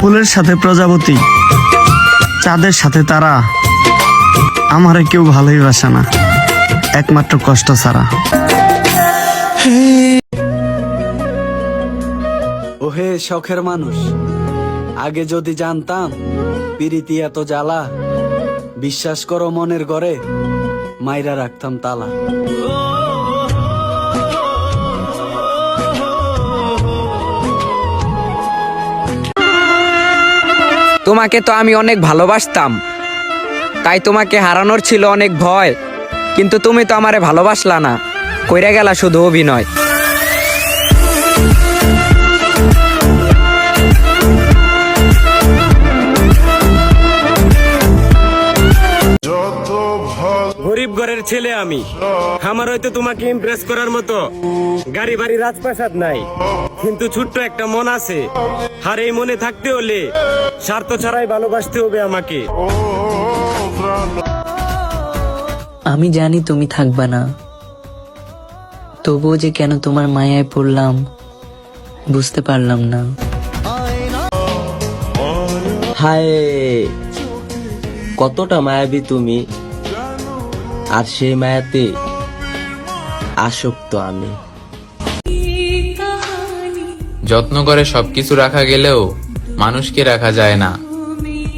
ফুলের সাথে প্রজাপতি, চাঁদের সাথে তারা, আমারে কেউ ভালোই বাসে না, একমাত্র কষ্ট ছাড়া। ওহে শখের মানুষ, আগে যদি জানতাম পিরিতি এত জ্বালা, বিশ্বাস করো মনের ঘরে মাইরা রাখতাম তালা। তোমাকে তো আমি অনেক ভালোবাসতাম। তাই তোমাকে হারানোর ছিল অনেক ভয়, কিন্তু তুমি তো আমারে ভালোবাসলা না। কইরা গেলা শুধু অভিনয়। গরিব ঘরের ছেলে আমি। আমার হয়তো তোমাকে ইমপ্রেস করার মতো গাড়ি বাড়ি রাজপ্রাসাদ নাই। কিন্তু ছোট্ট একটা মন আছে। আর এই মনে থাকতে হলে স্বার্থ ছাড়াই ভালোবাসতে হবে আমাকে। আমি জানি তুমি থাকবা না। তবুও যে কেন তোমার মায়ায় পড়লাম, বুঝতে পারলাম না। হায়, কতটা মায়াবী তুমি। আর সেই মায়াতে আসক্ত আমি। যত্ন করে সবকিছু রাখা গেলেও মানুষকে রাখা যায় না।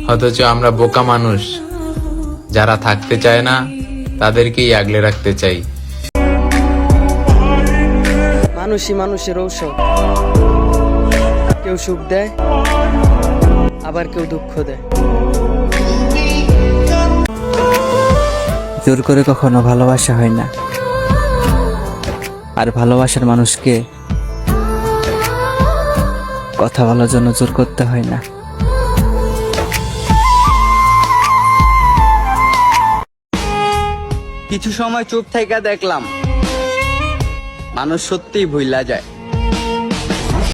অথচ আমরা বোকা মানুষ। যারা থাকতে চায় না তাদেরকেই আগলে রাখতে চাই। মানুষই মানুষের ঔষধ। কেউ সুখ দেয় আবার কেউ দুঃখ দেয়। জোর করে কখনো ভালোবাসা হয় না। আর ভালোবাসার মানুষকে কথা বলার জন্য জোর করতে হয় না। কিছু সময় চুপ থেকে দেখলাম, মানুষ সত্যিই ভুইলা যায়।